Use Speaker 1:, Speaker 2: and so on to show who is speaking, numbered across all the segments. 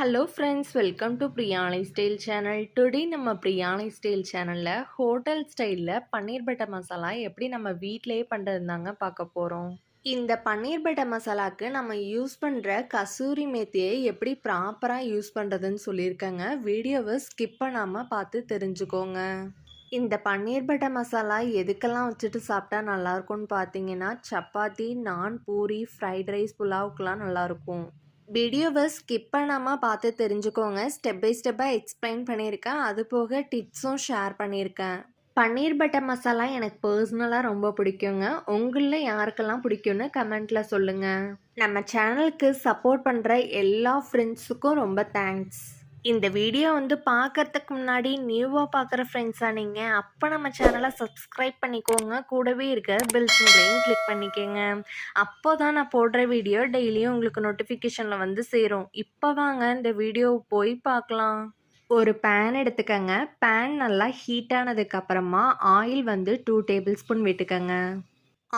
Speaker 1: Hello friends welcome to biryani style channel today நம்ம biryani style சேனலில் hotel ஸ்டைலில் பன்னீர் butter masala எப்படி நம்ம வீட்டிலேயே பண்ணுறதுந்தாங்க பார்க்க போகிறோம் இந்த பன்னீர் பட்டர் மசாலாக்கு நம்ம யூஸ் பண்ணுற கசூரி மேத்தியை எப்படி ப்ராப்பராக யூஸ் பண்ணுறதுன்னு சொல்லியிருக்கேங்க. வீடியோவை ஸ்கிப் பண்ணாமல் பார்த்து தெரிஞ்சுக்கோங்க. இந்த பன்னீர் பட்டர் மசாலா எதுக்கெல்லாம் வச்சுட்டு சாப்பிட்டா நல்லாயிருக்கும்னு பார்த்தீங்கன்னா சப்பாத்தி நான் பூரி ஃப்ரைட் ரைஸ் புலாவுக்கெலாம் நல்லாயிருக்கும் வீடியோவை ஸ்கிப் பண்ணாமல் பார்த்து தெரிஞ்சுக்கோங்க. ஸ்டெப் பை ஸ்டெப்பாக எக்ஸ்பிளைன் பண்ணியிருக்கேன். அது போக டிப்ஸும் ஷேர் பண்ணியிருக்கேன். பன்னீர் பட்டர் மசாலா எனக்கு பர்சனலாக ரொம்ப பிடிக்குங்க. உங்களில் யாருக்கெல்லாம் பிடிக்கும்னு கமெண்ட்டில் சொல்லுங்கள் நம்ம சேனலுக்கு சப்போர்ட் பண்ணுற எல்லா ஃப்ரெண்ட்ஸுக்கும் ரொம்ப தேங்க்ஸ் இந்த வீடியோ வந்து பார்க்கறதுக்கு முன்னாடி நியூவாக பார்க்குற ஃப்ரெண்ட்ஸாக நீங்கள் அப்போ நம்ம சேனலை சப்ஸ்கிரைப் பண்ணிக்கோங்க. கூடவே இருக்க பெல் சிம்பிளையும் கிளிக் பண்ணிக்கோங்க. அப்போ தான் நான் போடுற வீடியோ டெய்லியும் உங்களுக்கு நோட்டிஃபிகேஷனில் வந்து சேரும். இப்போ வாங்க இந்த வீடியோ போய் பார்க்கலாம். ஒரு பேன் எடுத்துக்கங்க. பேன் நல்லா ஹீட் ஆனதுக்கப்புறமா ஆயில் வந்து டூ டேபிள் ஸ்பூன் விட்டுக்கங்க.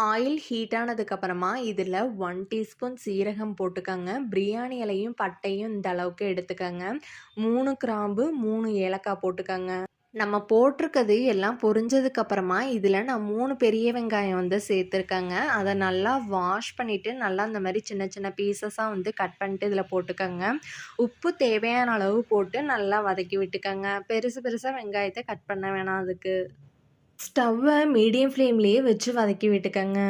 Speaker 1: ஆயில் ஹீட் ஆனதுக்கப்புறமா இதில் ஒன் டீஸ்பூன் சீரகம் போட்டுக்கோங்க. பிரியாணி இலையும் பட்டையும் இந்த அளவுக்கு எடுத்துக்கோங்க. மூணு கிராம்பு மூணு ஏலக்காய் போட்டுக்கோங்க. நம்ம போட்டிருக்கிறது எல்லாம் பொரிஞ்சதுக்கப்புறமா இதில் நான் மூணு பெரிய வெங்காயம் வந்து சேர்த்துருக்கேங்க. அதை நல்லா வாஷ் பண்ணிவிட்டு நல்லா அந்த மாதிரி சின்ன சின்ன பீசஸாக வந்து கட் பண்ணிட்டு இதில் போட்டுக்கோங்க. உப்பு தேவையான அளவு போட்டு நல்லா வதக்கி விட்டுக்கோங்க. பெருசு பெருசாக வெங்காயத்தை கட் பண்ண வேணாம் அதுக்கு. ஸ்டவ்வை மீடியம் ஃப்ளேம்லேயே வச்சு வதக்கி விட்டுக்கங்க.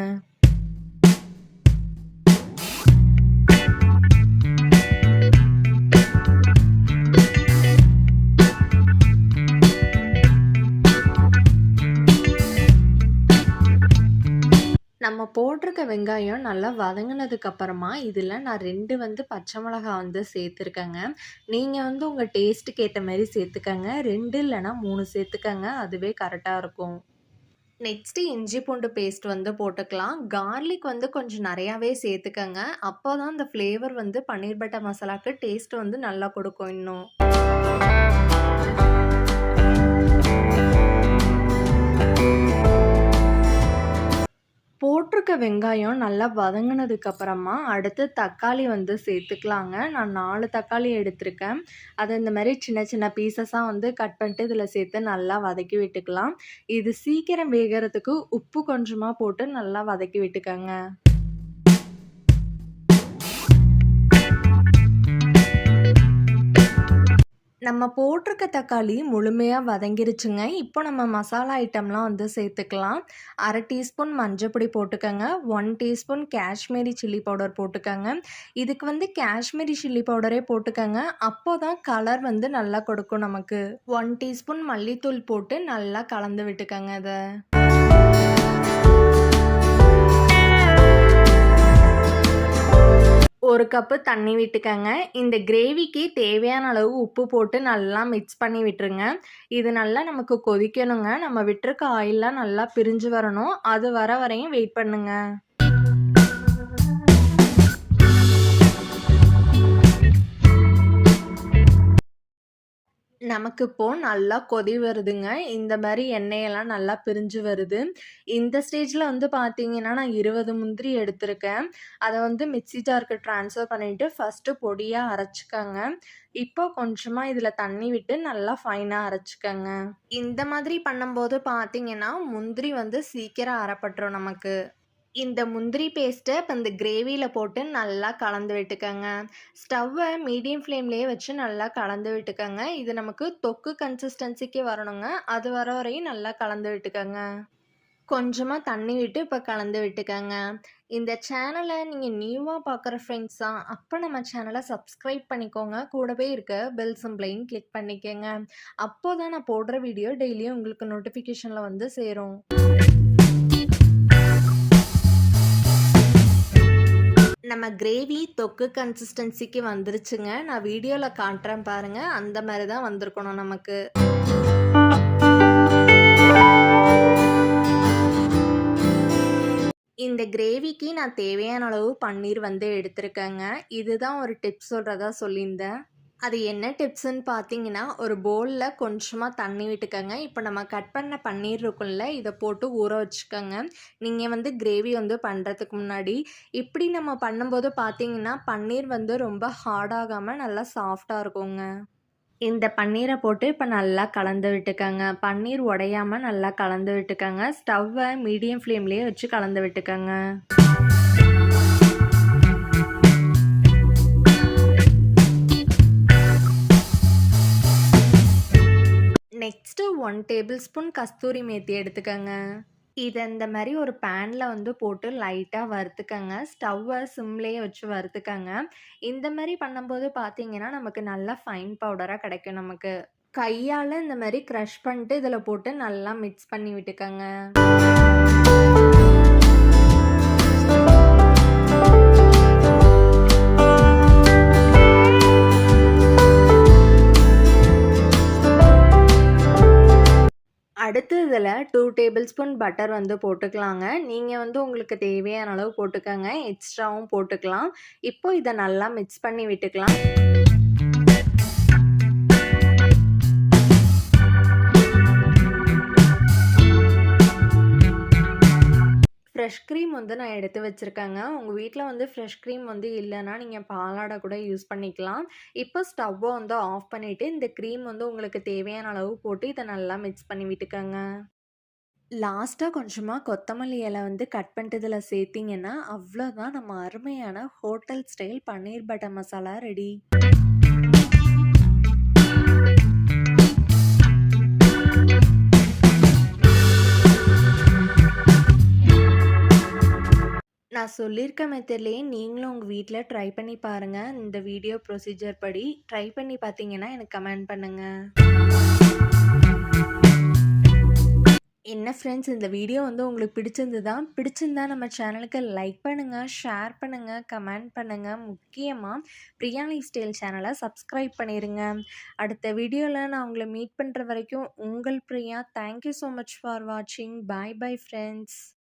Speaker 1: நான் போட்டிருக்க வெங்காயம் நல்லா வதங்கினதுக்கு அப்புறமா இதில் நான் ரெண்டு வந்து பச்சை மிளகாய் வந்து சேர்த்துருக்கேங்க. நீங்கள் வந்து உங்கள் டேஸ்ட்டுக்கு ஏற்ற மாதிரி சேர்த்துக்கங்க. ரெண்டு இல்லைன்னா மூணு சேர்த்துக்கங்க. அதுவே கரெக்டாக இருக்கும். நெக்ஸ்ட்டு இஞ்சி பூண்டு பேஸ்ட் வந்து போட்டுக்கலாம். கார்லிக் வந்து கொஞ்சம் நிறையாவே சேர்த்துக்கங்க. அப்போ தான் அந்த ஃப்ளேவர் வந்து பன்னீர் பட்டர் மசாலாவுக்கு டேஸ்ட் வந்து நல்லா கொடுக்கும் இன்னும். போட்டிருக்க வெங்காயம் நல்லா வதங்கினதுக்கப்புறமா அடுத்து தக்காளி வந்து சேர்த்துக்கலாங்க. நான் நாலு தக்காளி எடுத்திருக்கேன். அதை இந்த மாதிரி சின்ன சின்ன பீசஸாக வந்து கட் பண்ணிட்டு இதில் சேர்த்து நல்லா வதக்கி விட்டுக்கலாம். இது சீக்கிரம் வேகிறதுக்கு உப்பு கொஞ்சமாக போட்டு நல்லா வதக்கி விட்டுக்கோங்க. நம்ம போட்டிருக்க தக்காளி முழுமையாக வதங்கிருச்சுங்க. இப்போ நம்ம மசாலா ஐட்டம்லாம் வந்து சேர்த்துக்கலாம். அரை டீஸ்பூன் மஞ்சப்பொடி போட்டுக்கோங்க. One teaspoon Kashmiri chilli powder போட்டுக்கோங்க. இதுக்கு வந்து காஷ்மீரி சில்லி பவுடரே போட்டுக்கோங்க. அப்போ தான் கலர் வந்து நல்லா கொடுக்கும் நமக்கு. ஒன் டீஸ்பூன் மல்லித்தூள் போட்டு நல்லா கலந்து விட்டுக்கோங்க அதை ஒரு கப்பு தண்ணி விட்டுக்கங்க. இந்த கிரேவிக்கு தேவையான அளவு உப்பு போட்டு நல்லா மிக்ஸ் பண்ணி விட்டுருங்க. இது நல்லா நமக்கு கொதிக்கணுங்க. நம்ம விட்டுருக்க ஆயிலெலாம் நல்லா பிரிஞ்சு வரணும். அது வர வரையும் வெயிட் பண்ணுங்கள் நமக்கு இப்போது நல்லா கொதி வருதுங்க. இந்த மாதிரி எண்ணெயெல்லாம் நல்லா பிரிஞ்சு வருது. இந்த ஸ்டேஜில் வந்து பார்த்தீங்கன்னா நான் இருபது முந்திரி எடுத்திருக்கேன். அதை வந்து மிக்ஸி ஜாருக்கு ட்ரான்ஸ்ஃபர் பண்ணிவிட்டு ஃபஸ்ட்டு பொடியாக அரைச்சிக்கோங்க. இப்போ கொஞ்சமாக இதில் தண்ணி விட்டு நல்லா ஃபைனாக அரைச்சிக்கோங்க. இந்த மாதிரி பண்ணும்போது பார்த்தீங்கன்னா முந்திரி வந்து சீக்கிரம் அரைப்பட்டுரும் நமக்கு. இந்த முந்திரி பேஸ்ட்டை இப்போ இந்த கிரேவியில் போட்டு நல்லா கலந்து விட்டுக்கோங்க. ஸ்டவ்வை மீடியம் ஃப்ளேம்லேயே வச்சு நல்லா கலந்து விட்டுக்கோங்க. இது நமக்கு தொக்கு கன்சிஸ்டன்சிக்கு வரணுங்க. அது வர வரையும் நல்லா கலந்து விட்டுக்கோங்க. கொஞ்சமாக தண்ணி விட்டு இப்போ கலந்து விட்டுக்கோங்க. இந்த சேனலை நீங்கள் நியூவாக பார்க்குற ஃப்ரெண்ட்ஸாக அப்போ நம்ம சேனலை சப்ஸ்கிரைப் பண்ணிக்கோங்க. கூடவே இருக்க பெல் சிம்பிளையும் கிளிக் பண்ணிக்கோங்க. அப்போ தான் நான் போடுற வீடியோ டெய்லியும் உங்களுக்கு நோட்டிஃபிகேஷனில் வந்து சேரும். நம்ம கிரேவி தொக்கு கன்சிஸ்டன்சிக்கு வந்துருச்சுங்க. நான் வீடியோவில் காட்டுறேன் பாருங்கள் அந்த மாதிரி தான் வந்திருக்கணும் நமக்கு. இந்த கிரேவிக்கு நான் தேவையான அளவு பன்னீர் வந்து எடுத்திருக்கேங்க. இதுதான் ஒரு டிப்ஸ் சொல்கிறதா சொல்லியிருந்தேன். அது என்ன டிப்ஸ்ன்னு பார்த்தீங்கன்னா, ஒரு போலில் கொஞ்சமாக தண்ணி விட்டுக்கோங்க இப்போ நம்ம கட் பண்ண பன்னீர் இருக்கும்ல, இதை போட்டு ஊற வச்சுக்கோங்க நீங்கள் வந்து கிரேவி வந்து பண்ணுறதுக்கு முன்னாடி. இப்படி நம்ம பண்ணும்போது பார்த்தீங்கன்னா, பன்னீர் வந்து ரொம்ப ஹார்டாகாமல் நல்லா சாஃப்டாக இருக்குங்க. இந்த பன்னீரை போட்டு இப்போ நல்லா கலந்து விட்டுக்கோங்க பன்னீர் உடையாமல் நல்லா கலந்து விட்டுக்கோங்க ஸ்டவ்வை மீடியம் ஃப்ளேம்லேயே வச்சு கலந்து விட்டுக்கோங்க next one tablespoon kasuri methi எடுத்துக்கோங்க இது இந்த மாதிரி ஒரு பேனில் வந்து போட்டு லைட்டாக வறுத்துக்கங்க. ஸ்டவ்வை சிம்லேயே வச்சு வறுத்துக்கங்க. இந்த மாதிரி பண்ணும்போது பார்த்தீங்கன்னா, நமக்கு நல்லா ஃபைன் பவுடராக கிடைக்கும் நமக்கு. கையால் இந்த மாதிரி க்ரஷ் பண்ணிட்டு இதில் போட்டு நல்லா மிக்ஸ் பண்ணி விட்டுக்கங்க. அடுத்து இதில 2 டேபிள் ஸ்பூன் பட்டர் வந்து போட்டுக்கலாங்க. நீங்கள் வந்து உங்களுக்கு தேவையான அளவு போட்டுக்கோங்க எக்ஸ்ட்ராவும் போட்டுக்கலாம். இப்போ இதை நல்லா மிக்ஸ் பண்ணி விட்டுக்கலாம். ஃப்ரெஷ் வந்து நான் எடுத்து வச்சுருக்கேங்க உங்கள் வீட்டில் வந்து ஃப்ரெஷ் க்ரீம் வந்து இல்லைன்னா நீங்கள் பாலாடை கூட யூஸ் பண்ணிக்கலாம். இப்போ ஸ்டவ்வை வந்து ஆஃப் பண்ணிவிட்டு இந்த க்ரீம் வந்து உங்களுக்கு தேவையான அளவு போட்டு இதை நல்லா மிக்ஸ் பண்ணி விட்டுக்கோங்க லாஸ்ட்டாக கொஞ்சமாக கொத்தமல்லி இலை வந்து கட் பண்ணிட்டதில் சேர்த்திங்கன்னா அவ்வளோதான் நம்ம அருமையான hotel style paneer butter masala ready. நான் சொல்லியிருக்க மெத்தட்லயே நீங்களும் உங்கள் வீட்டில் ட்ரை பண்ணி பாருங்கள் இந்த வீடியோ ப்ரொசீஜர் படி. ட்ரை பண்ணி பார்த்தீங்கன்னா, எனக்கு கமெண்ட் பண்ணுங்கள் என்ன ஃப்ரெண்ட்ஸ் இந்த வீடியோ வந்து உங்களுக்கு பிடிச்சிருந்ததா? பிடிச்சிருந்தா நம்ம சேனலுக்கு லைக் பண்ணுங்கள் ஷேர் பண்ணுங்கள் கமெண்ட் பண்ணுங்கள் முக்கியமாக பிரியா லைஃப் ஸ்டைல் சேனலை சப்ஸ்கிரைப் பண்ணிடுங்க அடுத்த வீடியோவில் நான் உங்களை மீட் பண்ணுற வரைக்கும் உங்கள் Priya. Thank you so much for வாட்சிங். Bye bye friends.